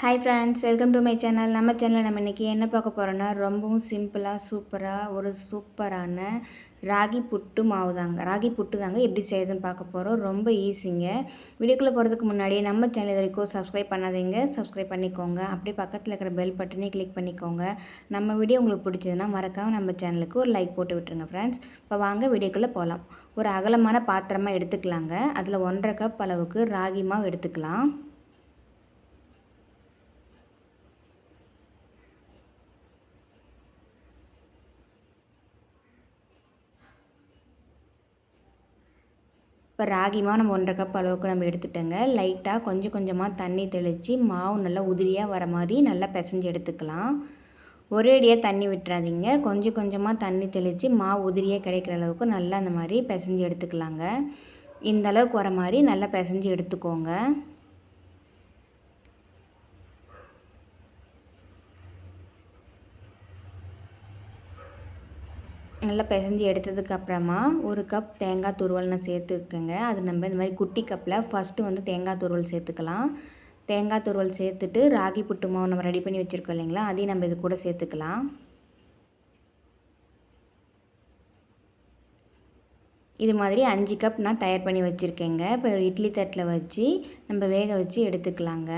Hi friends welcome to my channel நம்ம சேனலில் நம்ம இன்றைக்கி என்ன பார்க்க போகிறோன்னா ரொம்பவும் சிம்பிளாக சூப்பராக ஒரு சூப்பரான ராகி புட்டு மாவு தாங்க. ராகி புட்டு தாங்க எப்படி செய்யுதுன்னு பார்க்க போகிறோம் ரொம்ப ஈஸிங்க வீடியோக்குள்ளே போகிறதுக்கு முன்னாடியே நம்ம சேனல் இது வரைக்கும் சப்ஸ்கிரைப் பண்ணாதீங்க. சப்ஸ்கிரைப் பண்ணிக்கோங்க. அப்படியே பக்கத்தில் இருக்கிற பெல் பட்டனே கிளிக் பண்ணிக்கோங்க. நம்ம வீடியோ உங்களுக்கு பிடிச்சதுன்னா மறக்காமல் நம்ம சேனலுக்கு ஒரு லைக் போட்டு விட்டுருங்க ஃப்ரெண்ட்ஸ் இப்போ வாங்க வீடியோக்குள்ளே போகலாம் ஒரு அகலமான பாத்திரமாக எடுத்துக்கலாங்க. அதில் ஒன்றரை கப் அளவுக்கு ராகி மாவு எடுத்துக்கலாம். இப்போ ராகி மாவு நம்ம ஒன்றரை கப் அளவுக்கு நம்ம எடுத்துட்டோங்க. லைட்டாக கொஞ்சம் கொஞ்சமாக தண்ணி தெளித்து மாவு நல்லா உதிரியாக வர மாதிரி நல்லா பிசைஞ்சு எடுத்துக்கலாம். ஒரேடியாக தண்ணி விட்டுறாதீங்க. கொஞ்சம் கொஞ்சமாக தண்ணி தெளித்து மாவு உதிரியாக கிடைக்கிற அளவுக்கு நல்லா அந்த மாதிரி பிசைஞ்சு எடுத்துக்கலாங்க. இந்த அளவுக்கு வர மாதிரி நல்லா பிசைஞ்சு எடுத்துக்கோங்க. நல்லா பிசைஞ்சு எடுத்ததுக்கப்புறமா ஒரு கப் தேங்காய் துருவல் நான் சேர்த்துருக்கேங்க அது நம்ம இந்த மாதிரி குட்டி கப்பில் ஃபஸ்ட்டு வந்து தேங்காய் துருவல் சேர்த்துக்கலாம். தேங்காய் துருவல் சேர்த்துட்டு ராகி புட்டு மாவு நம்ம ரெடி பண்ணி வச்சுருக்கோம் இல்லைங்களா? அதையும் நம்ம இது கூட சேர்த்துக்கலாம். இது மாதிரி அஞ்சு கப் நான் தயார் பண்ணி வச்சுருக்கேங்க. இப்போ இட்லி தட்டில் வச்சு நம்ம வேக வச்சு எடுத்துக்கலாங்க.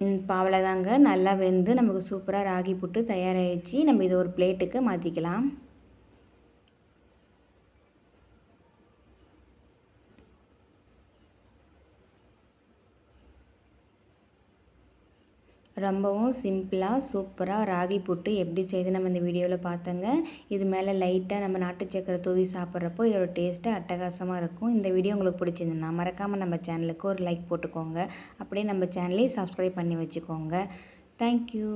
இப்போ அவ்வளோதாங்க நல்லா வெந்து நமக்கு சூப்பராக ராகி புட்டு தயாராகிடுச்சு நம்ம இதை ஒரு பிளேட்டுக்கு மாற்றிக்கலாம் ரொம்பவும் சிம்பிளாக சூப்பராக ராகி புட்டு எப்படி செய்து நம்ம இந்த வீடியோவில் பார்த்தோங்க. இது மேலே லைட்டாக நம்ம நாட்டு சக்கரை தூவி சாப்பிட்றப்போ இதோட டேஸ்ட்டு அட்டகாசமாக இருக்கும். இந்த வீடியோ உங்களுக்கு பிடிச்சிருந்தா மறக்காமல் நம்ம சேனலுக்கு ஒரு லைக் போட்டுக்கோங்க. அப்படியே நம்ம சேனலையும் சப்ஸ்கிரைப் பண்ணி வச்சுக்கோங்க. தேங்க்யூ